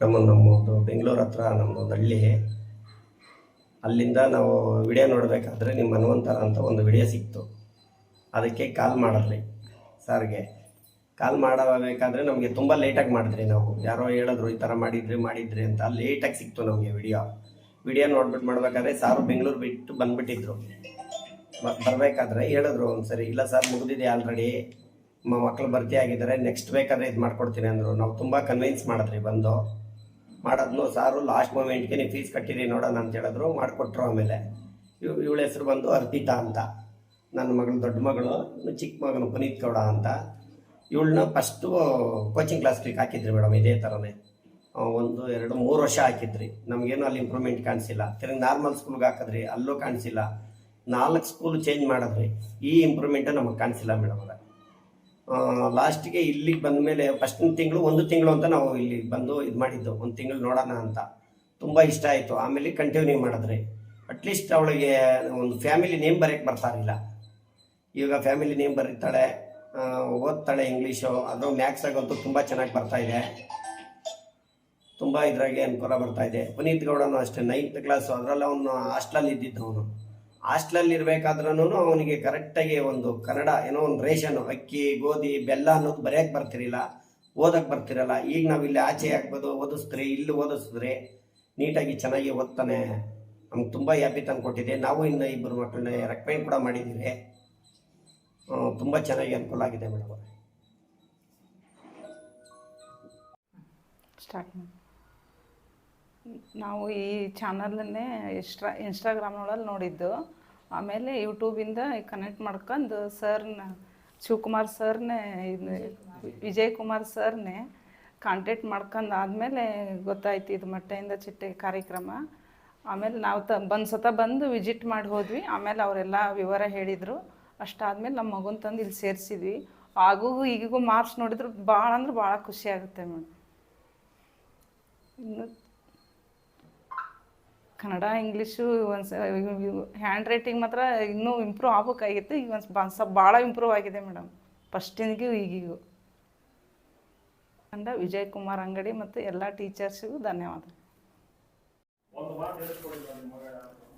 ನಮ್ಮ ನಮ್ಮದು ಬೆಂಗಳೂರು ಹತ್ರ ನಮ್ಮದೊಂದು ಹಳ್ಳಿ ಅಲ್ಲಿಂದ ನಾವು ವಿಡಿಯೋ ನೋಡಬೇಕಾದ್ರೆ ನಿಮ್ಮ ಹನುಮಂತರ ಅಂತ ಒಂದು ವಿಡಿಯೋ ಸಿಕ್ತು. ಅದಕ್ಕೆ ಕಾಲ್ ಮಾಡಿದ್ರಿ ಸರ್ಗೆ. ಕಾಲ್ ಮಾಡಬೇಕಾದ್ರೆ ನಮಗೆ ತುಂಬ ಲೇಟಾಗಿ ಮಾಡಿದ್ರಿ ನಾವು. ಯಾರೋ ಹೇಳಿದ್ರು ಈ ಥರ ಮಾಡಿದ್ರಿ ಮಾಡಿದ್ರಿ ಅಂತ ಲೇಟಾಗಿ ಸಿಕ್ತು ನಮಗೆ ವಿಡಿಯೋ. ವಿಡಿಯೋ ನೋಡ್ಬಿಟ್ಟು ಮಾಡಬೇಕಾದ್ರೆ ಸಾರು ಬೆಂಗಳೂರು ಬಿಟ್ಟು ಬಂದ್ಬಿಟ್ಟಿದ್ರು. ಬರಬೇಕಾದ್ರೆ ಹೇಳಿದ್ರು ಒಂದ್ಸರಿ, ಇಲ್ಲ ಸರ್, ಮುಗಿದಿದೆ ಆಲ್ರೆಡಿ ಮಕ್ಕಳು ಭರ್ತಿ ಆಗಿದ್ದಾರೆ ನೆಕ್ಸ್ಟ್ ಬೇಕಾದ್ರೆ ಇದು ಮಾಡ್ಕೊಡ್ತೀನಿ ಅಂದರು. ನಾವು ತುಂಬ ಕನ್ವಿನ್ಸ್ ಮಾಡಿದ್ರಿ ಬಂದು. ಮಾಡೋದ್ನು ಸಾರು ಲಾಸ್ಟ್ ಮೂಮೆಂಟ್ಗೆ ನೀವು ಫೀಸ್ ಕಟ್ಟಿರಿ ನೋಡೋಣ ಅಂತ ಹೇಳಿದ್ರು, ಮಾಡಿಕೊಟ್ರು ಆಮೇಲೆ. ಇವ್, ಇವಳ ಹೆಸರು ಬಂದು ಅರ್ಪಿತಾ ಅಂತ. ನನ್ನ ಮಗಳು ದೊಡ್ಡ ಮಗಳು ಚಿಕ್ಕ ಮಗನು ಪುನೀತ್ ಗೌಡ ಅಂತ. ಇವಳನ್ನ ಫಸ್ಟು ಕೋಚಿಂಗ್ ಕ್ಲಾಸ್ಗೆ ಹಾಕಿದ್ರಿ ಮೇಡಮ್, ಇದೇ ಥರನೇ ಒಂದು, ಎರಡು, ಮೂರು ವರ್ಷ ಹಾಕಿದ್ರಿ. ನಮಗೇನು ಅಲ್ಲಿ ಇಂಪ್ರೂವ್ಮೆಂಟ್ ಕಾಣಿಸಿಲ್ಲ. ತಿರ್ಗಿ ನಾರ್ಮಲ್ ಸ್ಕೂಲ್ಗೆ ಹಾಕಿದ್ರಿ, ಅಲ್ಲೂ ಕಾಣಿಸಿಲ್ಲ. ನಾಲ್ಕು ಸ್ಕೂಲ್ ಚೇಂಜ್ ಮಾಡಿದ್ರಿ. ಈ ಇಂಪ್ರೂವ್ಮೆಂಟು ನಮಗೆ ಕಾಣಿಸಿಲ್ಲ ಮೇಡಮ್ ಅವರೇ. ಲಾಸ್ಟಿಗೆ ಇಲ್ಲಿಗೆ ಬಂದ ಮೇಲೆ ಫಸ್ಟ್ ತಿಂಗಳು ಒಂದು ತಿಂಗಳು ಅಂತ ನಾವು ಇಲ್ಲಿ ಬಂದು ಇದು ಮಾಡಿದ್ದು, ಒಂದು ತಿಂಗಳು ನೋಡೋಣ ಅಂತ. ತುಂಬ ಇಷ್ಟ ಆಯಿತು. ಆಮೇಲೆ ಕಂಟಿನ್ಯೂ ಮಾಡಿದ್ರಿ. ಅಟ್ಲೀಸ್ಟ್ ಅವಳಿಗೆ ಒಂದು ಫ್ಯಾಮಿಲಿ ನೇಮ್ ಬರೆಯೋಕ್ಕೆ ಬರ್ತಾ ಇರಲಿಲ್ಲ. ಈಗ ಫ್ಯಾಮಿಲಿ ನೇಮ್ ಬರೀತಾಳೆ ಓದ್ತಾಳೆ ಇಂಗ್ಲೀಷು ಅದು ಮ್ಯಾಕ್ಸಾಗಂತೂ ತುಂಬ ಚೆನ್ನಾಗಿ ಬರ್ತಾ ಇದೆ. ತುಂಬ ಇದ್ರಾಗೆ ಅನುಕೂಲ ಬರ್ತಾಯಿದೆ ಪುನೀತ್ ಗೌಡನು ಅಷ್ಟೇ ನೈನ್ತ್ ಕ್ಲಾಸು ಅದರಲ್ಲಿ ಅವನು ಹಾಸ್ಟ್ಲಲ್ಲಿ ಇದ್ದಿದ್ದು ಅವನು. ಹಾಸ್ಟ್ಲಲ್ಲಿ ಇರಬೇಕಾದ್ರೂ ಅವನಿಗೆ ಕರೆಕ್ಟಾಗಿ ಒಂದು ಕನ್ನಡ, ಏನೋ ಒಂದು ರೇಷನ್ ಅಕ್ಕಿ, ಗೋಧಿ, ಬೆಲ್ಲ ಅನ್ನೋದು ಬರೆಯಕ್ಕೆ ಬರ್ತಿರಲಿಲ್ಲ ಓದಕ್ಕೆ ಬರ್ತಿರಲ್ಲ. ಈಗ ನಾವು ಇಲ್ಲಿ ಆಚೆ ಹಾಕ್ಬೋದು ಓದಿಸ್ತೀರಿ, ಇಲ್ಲಿ ಓದಿಸಿದ್ರೆ ನೀಟಾಗಿ ಚೆನ್ನಾಗಿ ಓದ್ತಾನೆ. ನಮ್ಗೆ ತುಂಬ ಹ್ಯಾಪಿ ತಂದು ಕೊಟ್ಟಿದೆ. ನಾವು ಇನ್ನು ಇಬ್ಬರು ಮಕ್ಕಳನ್ನ ರೆಕಮೆಂಡ್ ಕೂಡ ಮಾಡಿದ್ದೀವಿ. ತುಂಬ ಚೆನ್ನಾಗಿ ಅನುಕೂಲ ಆಗಿದೆ ಮೇಡಮ್ ಸ್ಟಾರ್ಟ್ ನಾವು ಈ ಚಾನಲನ್ನೇ ಇನ್ಸ್ಟಾ ಇನ್ಸ್ಟಾಗ್ರಾಮ್ನೊಳಲ್ಲಿ ನೋಡಿದ್ದು. ಆಮೇಲೆ ಯೂಟ್ಯೂಬಿಂದ ಕನೆಕ್ಟ್ ಮಾಡ್ಕೊಂಡು ಸರ್ನ, ಶಿವಕುಮಾರ್ ಸರ್ನೇ, ಇದು ವಿಜಯ್ ಕುಮಾರ್ ಸರ್ನೇ ಕಾಂಟ್ಯಾಕ್ಟ್ ಮಾಡ್ಕೊಂಡು ಆದಮೇಲೆ ಗೊತ್ತಾಯ್ತು ಇದು ಮಟ್ಟೆಯಿಂದ ಚಿಟ್ಟೆ ಕಾರ್ಯಕ್ರಮ. ಆಮೇಲೆ ನಾವು ತ ಬಂದು ಸತ ಬಂದು ವಿಸಿಟ್ ಮಾಡಿ ಹೋದ್ವಿ. ಆಮೇಲೆ ಅವರೆಲ್ಲ ವಿವರ ಹೇಳಿದರು. ಅಷ್ಟಾದಮೇಲೆ ನಮ್ಮ ಮಗುನ ತಂದು ಇಲ್ಲಿ ಸೇರಿಸಿದ್ವಿ. ಆಗೂ ಈಗಿಗೂ ಮಾರ್ಕ್ಸ್ ನೋಡಿದ್ರು ಭಾಳ ಅಂದ್ರೆ ಭಾಳ ಖುಷಿ ಆಗುತ್ತೆ ಮೇಡಮ್ ಇನ್ನು ಕನ್ನಡ ಇಂಗ್ಲೀಷು ಒಂದು ಹ್ಯಾಂಡ್ ರೈಟಿಂಗ್ ಮಾತ್ರ ಇನ್ನೂ ಇಂಪ್ರೂವ್ ಆಗ್ಬೇಕಾಗಿತ್ತು. ಈಗ ಒಂದು ಬ ಭಾಳ ಇಂಪ್ರೂವ್ ಆಗಿದೆ ಮೇಡಮ್ ಫಸ್ಟಿನಿಗೂ ಈಗಿಗೂ. ಅಂದ ವಿಜಯ್ ಕುಮಾರ್ ಅಂಗಡಿ ಮತ್ತು ಎಲ್ಲ ಟೀಚರ್ಸಿಗೂ ಧನ್ಯವಾದ.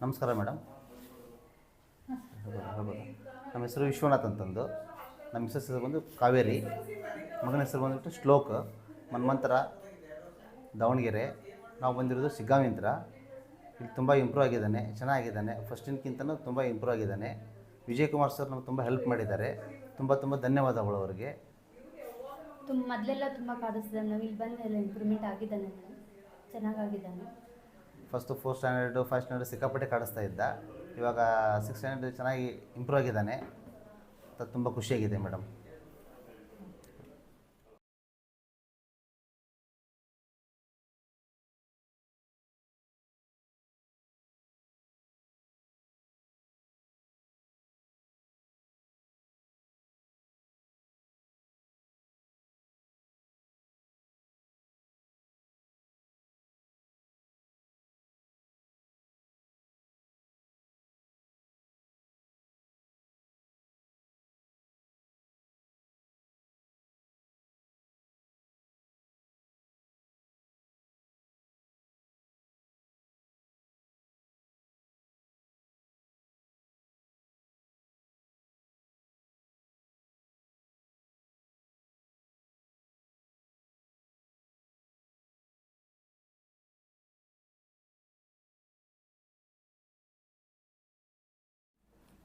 ನಮಸ್ಕಾರ ಮೇಡಮ್ ನಮ್ಮ ಹೆಸರು ವಿಶ್ವನಾಥ್ ಅಂತಂದು. ನಮ್ಮ ಮಿಸಸ್ ಹೆಸರು ಬಂದು ಕಾವೇರಿ. ಮಗನ ಹೆಸರು ಬಂದುಬಿಟ್ಟು ಶ್ಲೋಕ್. ಮನ್ಮಂತರ ದಾವಣಗೆರೆ. ನಾವು ಬಂದಿರೋದು ಸಿಗ್ಗಾವಿಂತ್ರ ಇಲ್ಲಿ ತುಂಬ ಇಂಪ್ರೂವ್ ಆಗಿದ್ದಾನೆ ಚೆನ್ನಾಗಿದ್ದಾನೆ. ಫಸ್ಟಿನ್ಕಿಂತನೂ ತುಂಬ ಇಂಪ್ರೂವ್ ಆಗಿದ್ದಾನೆ. ವಿಜಯ್ ಕುಮಾರ್ ಸರ್ ನಮ್ಗೆ ತುಂಬ ಹೆಲ್ಪ್ ಮಾಡಿದ್ದಾರೆ. ತುಂಬ ತುಂಬ ಧನ್ಯವಾದಗಳು ಅವರಿಗೆ. ತುಂಬ ಮೊದಲೆಲ್ಲ ತುಂಬ ಕಾಡಿಸ್ತಾನೆ ನಾವು. ಇಲ್ಲಿ ಬಂದ ಮೇಲೆ ಇಂಪ್ರೂವ್ಮೆಂಟ್ ಆಗಿದ್ದಾನೆ madam ಚೆನ್ನಾಗಾಗಿದ್ದಾನೆ. First four standard first standard ಸಿಕ್ಕಾಪಟ್ಟೆ ಕಾಡಿಸ್ತಾ ಇದ್ದ. ಇವಾಗ ಸಿಕ್ಸ್ ಸ್ಟ್ಯಾಂಡರ್ಡ್ ಚೆನ್ನಾಗಿ ಇಂಪ್ರೂವ್ ಆಗಿದ್ದಾನೆ. ತುಂಬ ಖುಷಿಯಾಗಿದೆ ಮೇಡಮ್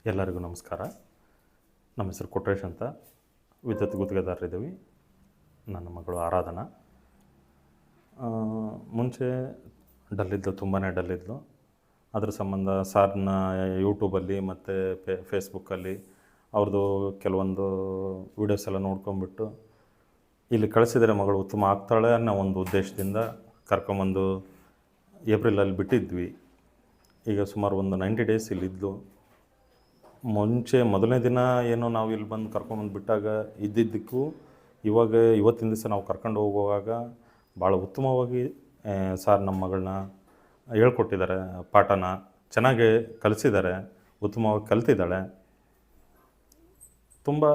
ಎಲ್ಲರಿಗೂ ನಮಸ್ಕಾರ. ನಮ್ಮ ಹೆಸರು ಕೊಟ್ರೇಶ್ ಅಂತ. ವಿದ್ಯುತ್ ಗುತ್ತಿಗೆದಾರರಿದ್ದೀವಿ ನನ್ನ ಮಗಳು ಆರಾಧನಾ. ಮುಂಚೆ ಡಲ್ಲಿದ್ದು ತುಂಬಾ ಡಲ್ಲಿದ್ಲು. ಅದ್ರ ಸಂಬಂಧ ಸಾರ್ನ ಯೂಟ್ಯೂಬಲ್ಲಿ ಮತ್ತು ಫೇ, ಫೇಸ್ಬುಕ್ಕಲ್ಲಿ ಅವ್ರದ್ದು ಕೆಲವೊಂದು ವೀಡಿಯೋಸ್ ಎಲ್ಲ ನೋಡ್ಕೊಂಬಿಟ್ಟು ಇಲ್ಲಿ ಕಳಿಸಿದರೆ ಮಗಳು, ಉತ್ತಮ ಆಗ್ತಾಳೆ ಅನ್ನೋ ಒಂದು ಉದ್ದೇಶದಿಂದ ಕರ್ಕೊಂಬಂದು ಏಪ್ರಿಲಲ್ಲಿ ಬಿಟ್ಟಿದ್ವಿ. ಈಗ ಸುಮಾರು ಒಂದು ನೈಂಟಿ ಡೇಸ್ ಇಲ್ಲಿದ್ದು ಮುಂಚೆ ಮೊದಲನೇ ದಿನ ಏನೋ ನಾವು ಇಲ್ಲಿ ಬಂದು ಕರ್ಕೊಂಬಂದು ಬಿಟ್ಟಾಗ ಇದ್ದಿದ್ದಕ್ಕೂ ಇವಾಗ ಇವತ್ತಿನ ದಿವಸ ನಾವು ಕರ್ಕೊಂಡು ಹೋಗುವಾಗ ಭಾಳ ಉತ್ತಮವಾಗಿ ಸಾರ್ ನಮ್ಮ ಮಗಳನ್ನ ಹೇಳ್ಕೊಟ್ಟಿದ್ದಾರೆ, ಪಾಠನ ಚೆನ್ನಾಗಿ ಕಲಿಸಿದ್ದಾರೆ, ಉತ್ತಮವಾಗಿ ಕಲ್ತಿದ್ದಾಳೆ. ತುಂಬ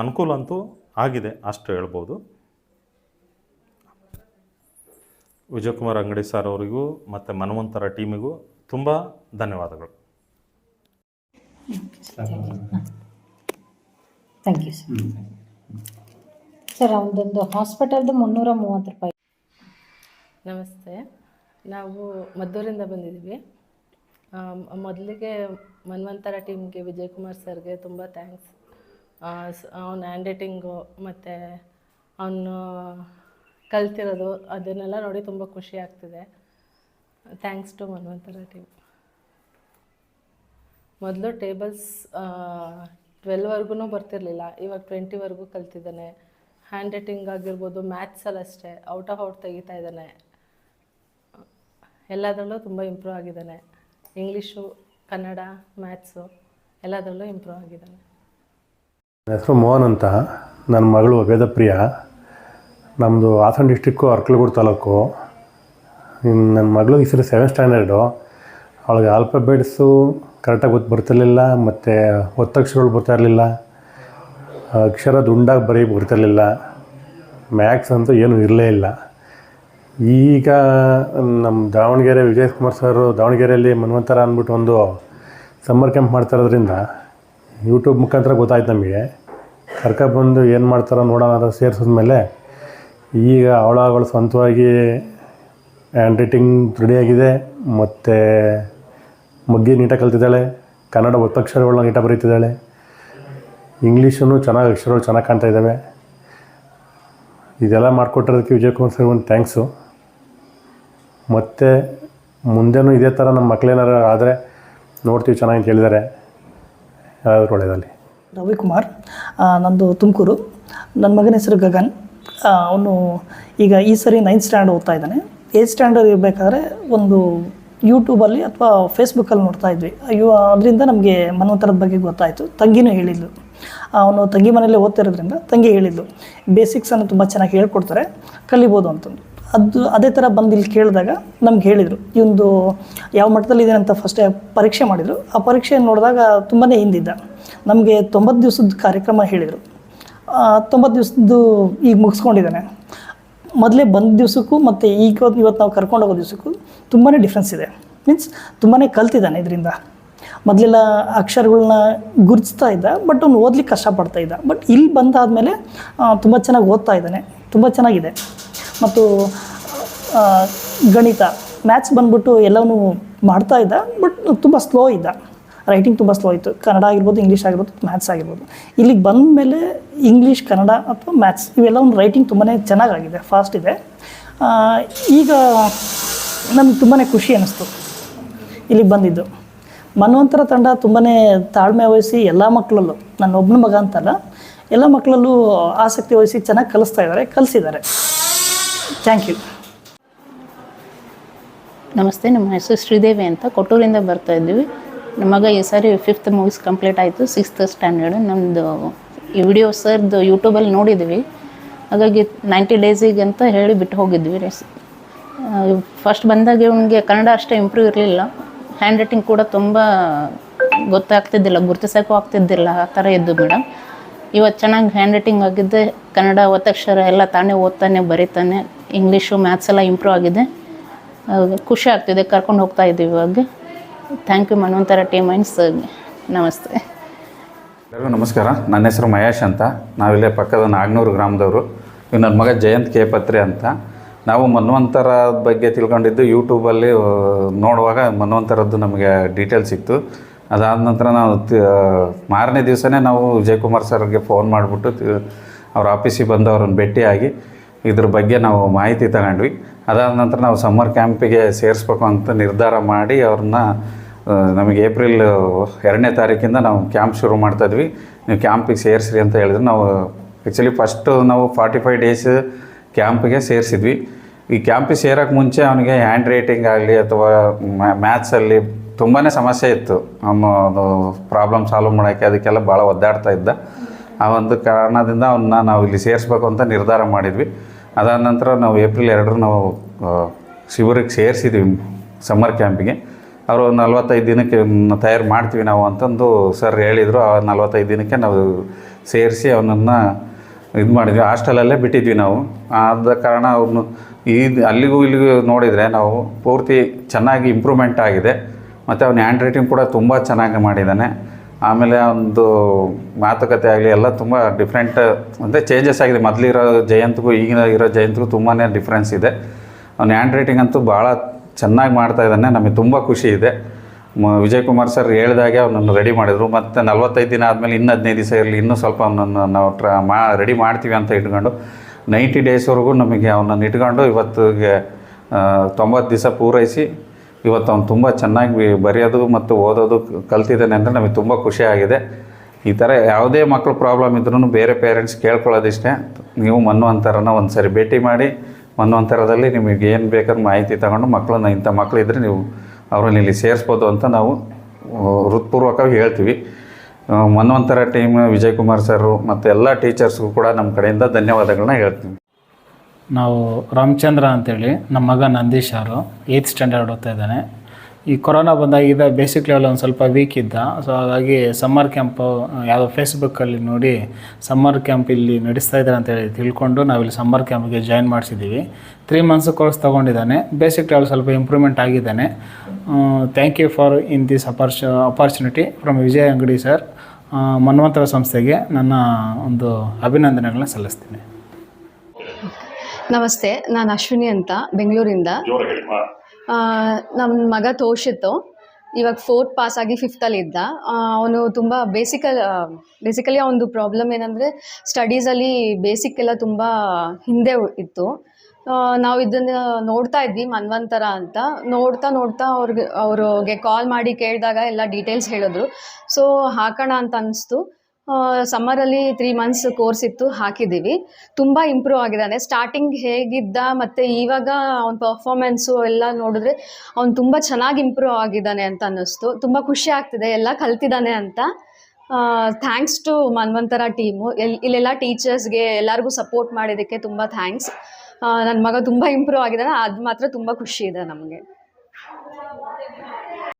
ಅನುಕೂಲ ಅಂತೂ ಆಗಿದೆ ಅಷ್ಟು ಹೇಳ್ಬೋದು. ವಿಜಯಕುಮಾರ್ ಅಂಗಡಿ ಸರ್ ಅವರಿಗೂ ಮತ್ತು ಮನ್ವಂತರ ಟೀಮಿಗೂ ತುಂಬ ಧನ್ಯವಾದಗಳು. ಥ್ಯಾಂಕ್ ಯು ಸರ್ ಸರ್ ಒಂದೊಂದು ಹಾಸ್ಪಿಟಲ್ದು ಮುನ್ನೂರ ಮೂವತ್ತು ರೂಪಾಯಿ. ನಮಸ್ತೆ. ನಾವು ಮದ್ದೂರಿಂದ ಬಂದಿದ್ದೀವಿ. ಮೊದಲಿಗೆ ಮನ್ವಂತರ ಟೀಮ್ಗೆ ವಿಜಯ್ ಕುಮಾರ್ ಸರ್ಗೆ ತುಂಬ ಥ್ಯಾಂಕ್ಸ್ ಅವನ ಹ್ಯಾಂಡ್ ರೈಟಿಂಗು ಮತ್ತು ಅವನು ಕಲ್ತಿರೋದು ಅದನ್ನೆಲ್ಲ ನೋಡಿ ತುಂಬ ಖುಷಿ ಆಗ್ತಿದೆ. ಥ್ಯಾಂಕ್ಸ್ ಟು ಮನ್ವಂತರ ಟೀಮ್ ಮೊದಲು ಟೇಬಲ್ಸ್ ಟ್ವೆಲ್ವರೆಗೂ ಬರ್ತಿರ್ಲಿಲ್ಲ. ಇವಾಗ ಟ್ವೆಂಟಿವರೆಗೂ ಕಲ್ತಿದ್ದಾನೆ. ಹ್ಯಾಂಡ್ ರೈಟಿಂಗ್ ಆಗಿರ್ಬೋದು ಮ್ಯಾಥ್ಸಲ್ಲಿ ಅಷ್ಟೇ. ಔಟ್ ಆಫ್ ಔಟ್ ತೆಗಿತಾ ಇದ್ದಾನೆ. ಎಲ್ಲದರಲ್ಲೂ ತುಂಬ ಇಂಪ್ರೂವ್ ಆಗಿದ್ದಾನೆ. ಇಂಗ್ಲೀಷು ಕನ್ನಡ ಮ್ಯಾಥ್ಸು ಎಲ್ಲದರಲ್ಲೂ ಇಂಪ್ರೂವ್ ಆಗಿದ್ದಾನೆ. ನನ್ನ ಹೆಸರು ಮೋಹನ್ ಅಂತ. ನನ್ನ ಮಗಳು ವೇದಪ್ರಿಯ. ನಮ್ಮದು ಹಾಸನ ಡಿಸ್ಟಿಕ್ಕು ಅರ್ಕಲಗೂಡು ತಾಲೂಕು. ನನ್ನ ಮಗಳು ಈ ಸರಿ ಸೆವೆಂತ್ ಸ್ಟ್ಯಾಂಡರ್ಡು ಅವಳಿಗೆ ಆಲ್ಫಬೆಟ್ಸು ಕರೆಕ್ಟಾಗಿ ಗೊತ್ತು ಬರ್ತಿರ್ಲಿಲ್ಲ, ಮತ್ತು ಒತ್ತಕ್ಷರಗಳು ಬರ್ತಾ ಇರಲಿಲ್ಲ, ಅಕ್ಷರ ದುಂಡಾಗಿ ಬರೀ ಬರ್ತಿರ್ಲಿಲ್ಲ ಮ್ಯಾಕ್ಸ್ ಅಂತೂ ಏನೂ ಇರಲೇ ಇಲ್ಲ. ಈಗ ನಮ್ಮ ದಾವಣಗೆರೆ ವಿಜಯ್ ಕುಮಾರ್ ಸರ್ ದಾವಣಗೆರೆಯಲ್ಲಿ ಮನ್ವಂತರ ಅಂದ್ಬಿಟ್ಟು ಒಂದು ಸಮ್ಮರ್ ಕ್ಯಾಂಪ್ ಮಾಡ್ತಾ ಇರೋದ್ರಿಂದ ಯೂಟ್ಯೂಬ್ ಮುಖಾಂತರ ಗೊತ್ತಾಯ್ತು ನಮಗೆ. ಕರ್ಕೊಬಂದು ಏನು ಮಾಡ್ತಾರೋ ನೋಡೋಣ ಅಂತ ಸೇರಿಸಿದ್ಮೇಲೆ ಈಗ ಅವಳ, ಅವಳು ಸ್ವಂತವಾಗಿ ಹ್ಯಾಂಡ್ ರೈಟಿಂಗ್ ರೆಡಿಯಾಗಿದೆ ಮತ್ತು ಮಗ್ಗಿ ನೀಟಾಗಿ ಕಲ್ತಿದ್ದಾಳೆ, ಕನ್ನಡ ಒತ್ತಕ್ಷರಗಳನ್ನ ನೀಟಾಗಿ ಬರೀತಿದ್ದಾಳೆ. ಇಂಗ್ಲೀಷನ್ನು ಚೆನ್ನಾಗಿ ಅಕ್ಷರಗಳು ಚೆನ್ನಾಗಿ ಕಾಣ್ತಾ ಇದ್ದಾವೆ. ಇದೆಲ್ಲ ಮಾಡಿಕೊಟ್ಟಿರೋದಕ್ಕೆ ವಿಜಯಕುಮಾರ್ ಸರ್ ಒಂದು ಥ್ಯಾಂಕ್ಸು ಮತ್ತು ಮುಂದೆನೂ ಇದೇ ಥರ ನಮ್ಮ ಮಕ್ಕಳೇನಾರು ಆದರೆ ನೋಡ್ತೀವಿ ಚೆನ್ನಾಗಿ ಅಂತ ಹೇಳಿದ್ದಾರೆ ಯಾರಾದರೂ ಒಳ್ಳೆಯದಲ್ಲಿ ರವಿಕುಮಾರ್ ನಂದು ತುಮಕೂರು. ನನ್ನ ಮಗನ ಹೆಸರು ಗಗನ್. ಅವನು ಈಗ ಈ ಸರಿ ನೈನ್ತ್ ಸ್ಟ್ಯಾಂಡರ್ಡ್ ಓದ್ತಾ ಇದ್ದಾನೆ. ಏಯ್ತ್ ಸ್ಟ್ಯಾಂಡರ್ಡ್ ಇರಬೇಕಾದ್ರೆ ಒಂದು ಯೂಟ್ಯೂಬಲ್ಲಿ ಅಥವಾ ಫೇಸ್ಬುಕ್ಕಲ್ಲಿ ನೋಡ್ತಾ ಇದ್ವಿ. ಅಯ್ಯೋ ಅದರಿಂದ ನಮಗೆ ಮನ್ವಂತರದ ಬಗ್ಗೆ ಗೊತ್ತಾಯಿತು. ತಂಗಿನೂ ಹೇಳಿದ್ಲು. ಅವನು ತಂಗಿ ಮನೇಲಿ ಓದ್ತಿರೋದ್ರಿಂದ ತಂಗಿ ಹೇಳಿದ್ಲು. ಬೇಸಿಕ್ಸನ್ನು ತುಂಬ ಚೆನ್ನಾಗಿ ಹೇಳ್ಕೊಡ್ತಾರೆ. ಕಲಿಬೋದು ಅಂತಂದು. ಅದು, ಅದೇ ಥರ ಬಂದು ಇಲ್ಲಿ ಕೇಳಿದಾಗ ನಮ್ಗೆ ಹೇಳಿದರು. ಇವೊಂದು ಯಾವ ಮಟ್ಟದಲ್ಲಿ ಇದೆ ಅಂತ ಫಸ್ಟೇ ಪರೀಕ್ಷೆ ಮಾಡಿದರು. ಆ ಪರೀಕ್ಷೆ ನೋಡಿದಾಗ ತುಂಬಾ ಹಿಂದಿದ್ದ. ನಮಗೆ ತೊಂಬತ್ತು ದಿವಸದ ಕಾರ್ಯಕ್ರಮ ಹೇಳಿದರು. ತೊಂಬತ್ತು ದಿವಸದ್ದು ಈಗ ಮುಗಿಸ್ಕೊಂಡಿದ್ದಾನೆ. ಮೊದಲೇ ಬಂದ ದಿವಸಕ್ಕೂ ಮತ್ತು ಈಗ ಇವತ್ತು ನಾವು ಕರ್ಕೊಂಡು ಹೋಗೋ ದಿವಸಕ್ಕೂ ತುಂಬಾ ಡಿಫ್ರೆನ್ಸ್ ಇದೆ. ಮೀನ್ಸ್ ತುಂಬಾ ಕಲ್ತಿದ್ದಾನೆ ಇದರಿಂದ. ಮೊದಲೆಲ್ಲ ಅಕ್ಷರಗಳನ್ನ ಗುರುತಿಸ್ತಾ ಇದ್ದ ಬಟ್ ಅವ್ನು ಓದ್ಲಿಕ್ಕೆ ಕಷ್ಟಪಡ್ತಾ ಇದ್ದ. ಬಟ್ ಇಲ್ಲಿ ಬಂದಾದಮೇಲೆ ತುಂಬ ಚೆನ್ನಾಗಿ ಓದ್ತಾ ಇದ್ದಾನೆ. ತುಂಬ ಚೆನ್ನಾಗಿದೆ. ಮತ್ತು ಗಣಿತ ಮ್ಯಾಥ್ಸ್ ಬಂದ್ಬಿಟ್ಟು ಎಲ್ಲವೂ ಮಾಡ್ತಾ ಇದ್ದ ಬಟ್ ತುಂಬ ಸ್ಲೋ ಇದ್ದ. ರೈಟಿಂಗ್ ತುಂಬ ಸ್ಲೋ ಇತ್ತು. ಕನ್ನಡ ಆಗಿರ್ಬೋದು ಇಂಗ್ಲೀಷ್ ಆಗಿರ್ಬೋದು ಮ್ಯಾಥ್ಸ್ ಆಗಿರ್ಬೋದು. ಇಲ್ಲಿಗೆ ಬಂದ ಮೇಲೆ ಇಂಗ್ಲೀಷ್ ಕನ್ನಡ ಅಥವಾ ಮ್ಯಾಥ್ಸ್ ಇವೆಲ್ಲ ಒಂದು ರೈಟಿಂಗ್ ತುಂಬಾ ಚೆನ್ನಾಗಾಗಿದೆ ಫಾಸ್ಟ್ ಇದೆ. ಈಗ ನಮ್ಗೆ ತುಂಬಾ ಖುಷಿ ಅನ್ನಿಸ್ತು ಇಲ್ಲಿಗೆ ಬಂದಿದ್ದು. ಮನ್ವಂತರ ತಂಡ ತುಂಬಾ ತಾಳ್ಮೆ ವಹಿಸಿ ಎಲ್ಲ ಮಕ್ಕಳಲ್ಲೂ ನನ್ನ ಒಬ್ಬನ ಮಗ ಅಂತಲ್ಲ, ಎಲ್ಲ ಮಕ್ಕಳಲ್ಲೂ ಆಸಕ್ತಿ ವಹಿಸಿ ಚೆನ್ನಾಗಿ ಕಲಿಸ್ತಾ ಇದ್ದಾರೆ ಕಲಿಸಿದ್ದಾರೆ. ಥ್ಯಾಂಕ್ ಯು ನಮಸ್ತೆ, ನಮ್ಮ ಹೆಸರು ಶ್ರೀದೇವಿ ಅಂತ ಕೊಟ್ಟೂರಿಂದ ಬರ್ತಾ ಇದ್ದೀವಿ. ನಮ್ಮ ಮಗ ಈ ಸಾರಿ ಫಿಫ್ತ್ ಮೂವೀಸ್ ಕಂಪ್ಲೀಟ್ ಆಯಿತು ಸಿಕ್ಸ್ತ್ ಸ್ಟ್ಯಾಂಡರ್ಡ್ ನಮ್ಮದು ಈ ವಿಡಿಯೋ ಸರ್ದು ಯೂಟ್ಯೂಬಲ್ಲಿ ನೋಡಿದ್ವಿ. ಹಾಗಾಗಿ ನೈಂಟಿ ಡೇಸಿಗೆ ಅಂತ ಹೇಳಿ ಬಿಟ್ಟು ಹೋಗಿದ್ವಿ ಫಸ್ಟ್ ಬಂದಾಗ ಇವನಿಗೆ ಕನ್ನಡ ಅಷ್ಟೇ ಇಂಪ್ರೂವ್ ಇರಲಿಲ್ಲ. ಹ್ಯಾಂಡ್ ರೈಟಿಂಗ್ ಕೂಡ ತುಂಬ ಗೊತ್ತಾಗ್ತಿದ್ದಿಲ್ಲ, ಗುರುತಿಸೋಕ್ಕೂ ಆಗ್ತಿದ್ದಿಲ್ಲ, ಆ ಥರ ಇದ್ದು ಮೇಡಮ್. ಇವತ್ತು ಚೆನ್ನಾಗಿ ಹ್ಯಾಂಡ್ ರೈಟಿಂಗ್ ಆಗಿದ್ದೆ, ಕನ್ನಡ ಒತ್ತಕ್ಷರ ಎಲ್ಲ ತಾನೇ ಓದ್ತಾನೆ, ಬರೀತಾನೆ ಇಂಗ್ಲೀಷು ಮ್ಯಾಥ್ಸ್ ಎಲ್ಲ ಇಂಪ್ರೂವ್ ಆಗಿದೆ. ಖುಷಿ ಆಗ್ತಿದೆ, ಕರ್ಕೊಂಡು ಹೋಗ್ತಾ ಇದ್ದೀವಿ ಇವಾಗ. ಥ್ಯಾಂಕ್ ಯು ಮನ್ವಂತರ ಟೀಮ್ ಮೈನ್ಸ್ ನಮಸ್ತೆ ಎಲ್ಲರಿಗೂ ನಮಸ್ಕಾರ. ನನ್ನ ಹೆಸರು ಮಹೇಶ್ ಅಂತ. ನಾವಿಲ್ಲೇ ಪಕ್ಕದ ನಾಗ್ನೂರು ಗ್ರಾಮದವರು. ಇವ್ ನನ್ನ ಮಗ ಜಯಂತ್ ಕೆ ಪತ್ರೆ ಅಂತ. ನಾವು ಮನ್ವಂತರ ಬಗ್ಗೆ ತಿಳ್ಕೊಂಡಿದ್ದು ಯೂಟ್ಯೂಬಲ್ಲಿ ನೋಡುವಾಗ ಮನ್ವಂತರದ್ದು ನಮಗೆ ಡೀಟೇಲ್ ಸಿಕ್ತು. ಅದಾದ ನಂತರ ನಾವು ಮಾರನೇ ದಿವಸನೇ ನಾವು ವಿಜಯಕುಮಾರ್ ಸರ್ಗೆ ಫೋನ್ ಮಾಡಿಬಿಟ್ಟು ಅವ್ರ ಆಫೀಸಿಗೆ ಬಂದು ಅವ್ರನ್ನ ಭೇಟಿಯಾಗಿ ಇದ್ರ ಬಗ್ಗೆ ನಾವು ಮಾಹಿತಿ ತಗೊಂಡ್ವಿ. ಅದಾದ ನಂತರ ನಾವು ಸಮ್ಮರ್ ಕ್ಯಾಂಪಿಗೆ ಸೇರಿಸ್ಬೇಕು ಅಂತ ನಿರ್ಧಾರ ಮಾಡಿ ಅವ್ರನ್ನ ನಮಗೆ ಏಪ್ರಿಲ್ ಎರಡನೇ ತಾರೀಕಿಂದ ನಾವು ಕ್ಯಾಂಪ್ ಶುರು ಮಾಡ್ತಾಯಿದ್ವಿ ನೀವು ಕ್ಯಾಂಪಿಗೆ ಸೇರಿಸ್ರಿ ಅಂತ ಹೇಳಿದ್ರು ನಾವು ಆ್ಯಕ್ಚುಲಿ ಫಸ್ಟು ನಾವು ಫಾರ್ಟಿ ಫೈವ್ ಡೇಸ್ ಕ್ಯಾಂಪಿಗೆ ಸೇರಿಸಿದ್ವಿ. ಈ ಕ್ಯಾಂಪಿಗೆ ಸೇರೋಕ್ಕೆ ಮುಂಚೆ ಅವನಿಗೆ ಹ್ಯಾಂಡ್ ರೈಟಿಂಗ್ ಆಗಲಿ ಅಥವಾ ಮ್ಯಾಥ್ಸಲ್ಲಿ ತುಂಬಾ ಸಮಸ್ಯೆ ಇತ್ತು. ಅವನು ಅದು ಪ್ರಾಬ್ಲಮ್ ಸಾಲ್ವ್ ಮಾಡೋಕ್ಕೆ ಅದಕ್ಕೆಲ್ಲ ಭಾಳ ಒದ್ದಾಡ್ತಾ ಇದ್ದ. ಆ ಒಂದು ಕಾರಣದಿಂದ ಅವನ್ನ ನಾವು ಇಲ್ಲಿ ಸೇರಿಸ್ಬೇಕು ಅಂತ ನಿರ್ಧಾರ ಮಾಡಿದ್ವಿ. ಅದಾದ ನಂತರ ನಾವು ಏಪ್ರಿಲ್ ಎರಡರೂ ನಾವು ಶಿಬಿರಕ್ಕೆ ಸೇರಿಸಿದ್ವಿ ಸಮ್ಮರ್ ಕ್ಯಾಂಪಿಗೆ ಅವರು ನಲ್ವತ್ತೈದು ದಿನಕ್ಕೆ ತಯಾರು ಮಾಡ್ತೀವಿ ನಾವು ಅಂತಂದು ಸರ್ ಹೇಳಿದರು. ಆ ನಲ್ವತ್ತೈದು ದಿನಕ್ಕೆ ನಾವು ಸೇರಿಸಿ ಅವನನ್ನು ಇದು ಮಾಡಿದ್ವಿ. ಹಾಸ್ಟೆಲಲ್ಲೇ ಬಿಟ್ಟಿದ್ವಿ ನಾವು. ಆದ ಕಾರಣ ಅವನು ಈ ಅಲ್ಲಿಗೂ ಇಲ್ಲಿಗೂ ನೋಡಿದರೆ ನಾವು ಪೂರ್ತಿ ಚೆನ್ನಾಗಿ ಇಂಪ್ರೂವ್ಮೆಂಟ್ ಆಗಿದೆ. ಮತ್ತು ಅವನ ಹ್ಯಾಂಡ್ ರೈಟಿಂಗ್ ಕೂಡ ತುಂಬ ಚೆನ್ನಾಗಿ ಮಾಡಿದ್ದಾನೆ. ಆಮೇಲೆ ಒಂದು ಮಾತುಕತೆ ಆಗಲಿ, ಎಲ್ಲ ತುಂಬ ಡಿಫ್ರೆಂಟ್ ಅಂದರೆ ಚೇಂಜಸ್ ಆಗಿದೆ. ಮೊದಲಿರೋ ಜಯಂತಿಗೂ ಈಗಿನ ಇರೋ ಜಯಂತಿಗೂ ತುಂಬಾ ಡಿಫ್ರೆನ್ಸ್ ಇದೆ. ಅವನ ಹ್ಯಾಂಡ್ ರೈಟಿಂಗ್ ಅಂತೂ ಭಾಳ ಚೆನ್ನಾಗಿ ಮಾಡ್ತಾ ಇದ್ದಾನೆ, ನಮಗೆ ತುಂಬ ಖುಷಿ ಇದೆ. ವಿಜಯ್ ಕುಮಾರ್ ಸರ್ ಹೇಳಿದಾಗೆ ಅವನನ್ನು ರೆಡಿ ಮಾಡಿದರು. ಮತ್ತು ನಲ್ವತ್ತೈದು ದಿನ ಆದಮೇಲೆ ಇನ್ನೂ ಹದಿನೈದು ದಿವಸ ಇರಲಿ, ಇನ್ನೂ ಸ್ವಲ್ಪ ಅವನನ್ನು ನಾವು ಟ್ರಾ ಮಾ ರೆಡಿ ಮಾಡ್ತೀವಿ ಅಂತ ಇಟ್ಕೊಂಡು ನೈಂಟಿ ಡೇಸ್ವರೆಗೂ ನಮಗೆ ಅವನನ್ನು ಇಟ್ಕೊಂಡು ಇವತ್ತಿಗೆ ತೊಂಬತ್ತು ದಿವಸ ಪೂರೈಸಿ ಇವತ್ತು ಅವ್ನು ತುಂಬ ಚೆನ್ನಾಗಿ ಬರೆಯೋದು ಮತ್ತು ಓದೋದು ಕಲ್ತಿದ್ದಾನೆ ಅಂದರೆ ನಮಗೆ ತುಂಬ ಖುಷಿಯಾಗಿದೆ ಈ ಥರ ಯಾವುದೇ ಮಕ್ಕಳು ಪ್ರಾಬ್ಲಮ್ ಇದ್ರೂ ಬೇರೆ ಪೇರೆಂಟ್ಸ್ ಕೇಳ್ಕೊಳ್ಳೋದಿಷ್ಟೇ. ನೀವು ಮನ್ವಂತರನ ಒಂದು ಸರಿ ಭೇಟಿ ಮಾಡಿ ಮನ್ವಂತರದಲ್ಲಿ ನಿಮಗೆ ಏನು ಬೇಕಾದ್ರೂ ಮಾಹಿತಿ ತಗೊಂಡು ಮಕ್ಕಳನ್ನ ಇಂಥ ಮಕ್ಕಳಿದ್ರೆ ನೀವು ಅವ್ರನ್ನ ಇಲ್ಲಿ ಸೇರಿಸ್ಬೋದು ಅಂತ ನಾವು ಹೃತ್ಪೂರ್ವಕವಾಗಿ ಹೇಳ್ತೀವಿ. ಮನ್ವಂತರ ಟೀಮ್ ವಿಜಯ್ ಕುಮಾರ್ ಸರು ಮತ್ತು ಎಲ್ಲ ಟೀಚರ್ಸ್ಗೂ ಕೂಡ ನಮ್ಮ ಕಡೆಯಿಂದ ಧನ್ಯವಾದಗಳನ್ನ ಹೇಳ್ತೀವಿ ನಾವು ರಾಮಚಂದ್ರ ಅಂತೇಳಿ, ನಮ್ಮ ಮಗ ನಂದೀಶ್ ಅವರು ಏಯ್ತ್ ಸ್ಟ್ಯಾಂಡರ್ಡ್ ಓದ್ತಾ ಇದ್ದಾನೆ. ಈ ಕೊರೋನಾ ಬಂದಾಗಿದ್ದ ಬೇಸಿಕ್ ಲೆವೆಲ್ ಒಂದು ಸ್ವಲ್ಪ ವೀಕ್ ಇದ್ದ. ಸೊ ಹಾಗಾಗಿ ಸಮ್ಮರ್ ಕ್ಯಾಂಪ್ ಯಾವುದೋ ಫೇಸ್ಬುಕ್ಕಲ್ಲಿ ನೋಡಿ ಸಮ್ಮರ್ ಕ್ಯಾಂಪ್ ಇಲ್ಲಿ ನಡೆಸ್ತಾ ಇದ್ದಾರೆ ಅಂತೇಳಿ ತಿಳ್ಕೊಂಡು ನಾವಿಲ್ಲಿ ಸಮ್ಮರ್ ಕ್ಯಾಂಪ್ಗೆ ಜಾಯಿನ್ ಮಾಡಿಸಿದ್ದೀವಿ ತ್ರೀ ಮಂತ್ಸ್ ಕೋರ್ಸ್ ತೊಗೊಂಡಿದ್ದಾನೆ. ಬೇಸಿಕ್ ಲೆವೆಲ್ ಸ್ವಲ್ಪ ಇಂಪ್ರೂವ್ಮೆಂಟ್ ಆಗಿದ್ದಾನೆ. Thank you for in this ಅಪರ್ಚು opportunity from Vijaya Angadi sir Manvantara ಸಂಸ್ಥೆಗೆ ನನ್ನ ಒಂದು ಅಭಿನಂದನೆಗಳನ್ನ ಸಲ್ಲಿಸ್ತೀನಿ. ನಮಸ್ತೆ ನಾನು ಅಶ್ವಿನಿ ಅಂತ ಬೆಂಗಳೂರಿಂದ. ನಮ್ಮ ಮಗ ತೋಷಿತ್ತು ಇವಾಗ ಫೋರ್ತ್ ಪಾಸ್ ಆಗಿ ಫಿಫ್ತಲ್ಲಿ ಇದ್ದ. ಅವನು ತುಂಬ ಬೇಸಿಕಲ್ ಬೇಸಿಕಲಿ ಅವನದು ಪ್ರಾಬ್ಲಮ್ ಏನಂದರೆ ಸ್ಟಡೀಸಲ್ಲಿ ಬೇಸಿಕ್ ಎಲ್ಲ ತುಂಬ ಹಿಂದೆ ಇತ್ತು. ನಾವು ಇದನ್ನು ನೋಡ್ತಾ ಇದ್ವಿ ಮನ್ವಂತರ ಅಂತ. ನೋಡ್ತಾ ನೋಡ್ತಾ ಅವ್ರಿಗೆ ಅವ್ರಿಗೆ ಕಾಲ್ ಮಾಡಿ ಕೇಳಿದಾಗ ಎಲ್ಲ ಡೀಟೇಲ್ಸ್ ಹೇಳಿದ್ರು. ಸೊ ಹಾಕೋಣ ಅಂತ ಅನಿಸ್ತು. ಸಮ್ಮರಲ್ಲಿ ತ್ರೀ ಮಂತ್ಸ್ ಕೋರ್ಸ್ ಇತ್ತು, ಹಾಕಿದ್ದೀವಿ. ತುಂಬ ಇಂಪ್ರೂವ್ ಆಗಿದ್ದಾನೆ. ಸ್ಟಾರ್ಟಿಂಗ್ ಹೇಗಿದ್ದ ಮತ್ತು ಇವಾಗ ಅವ್ನ ಪರ್ಫಾಮೆನ್ಸು ಎಲ್ಲ ನೋಡಿದ್ರೆ ಅವ್ನು ತುಂಬ ಚೆನ್ನಾಗಿ ಇಂಪ್ರೂವ್ ಆಗಿದ್ದಾನೆ ಅಂತ ಅನ್ನಿಸ್ತು. ತುಂಬ ಖುಷಿ ಆಗ್ತಿದೆ. ಎಲ್ಲ ಕಲ್ತಿದ್ದಾನೆ ಅಂತ. ಥ್ಯಾಂಕ್ಸ್ ಟು ಮನ್ವಂತರ ಟೀಮು ಎಲ್, ಇಲ್ಲೆಲ್ಲ ಟೀಚರ್ಸ್ಗೆ ಎಲ್ಲರಿಗೂ ಸಪೋರ್ಟ್ ಮಾಡಿದ್ದಕ್ಕೆ ತುಂಬ ಥ್ಯಾಂಕ್ಸ್ ನನ್ನ ಮಗ ತುಂಬ ಇಂಪ್ರೂವ್ ಆಗಿದ್ದಾನೆ. ಅದು ಮಾತ್ರ ತುಂಬ ಖುಷಿ ಇದೆ ನಮಗೆ.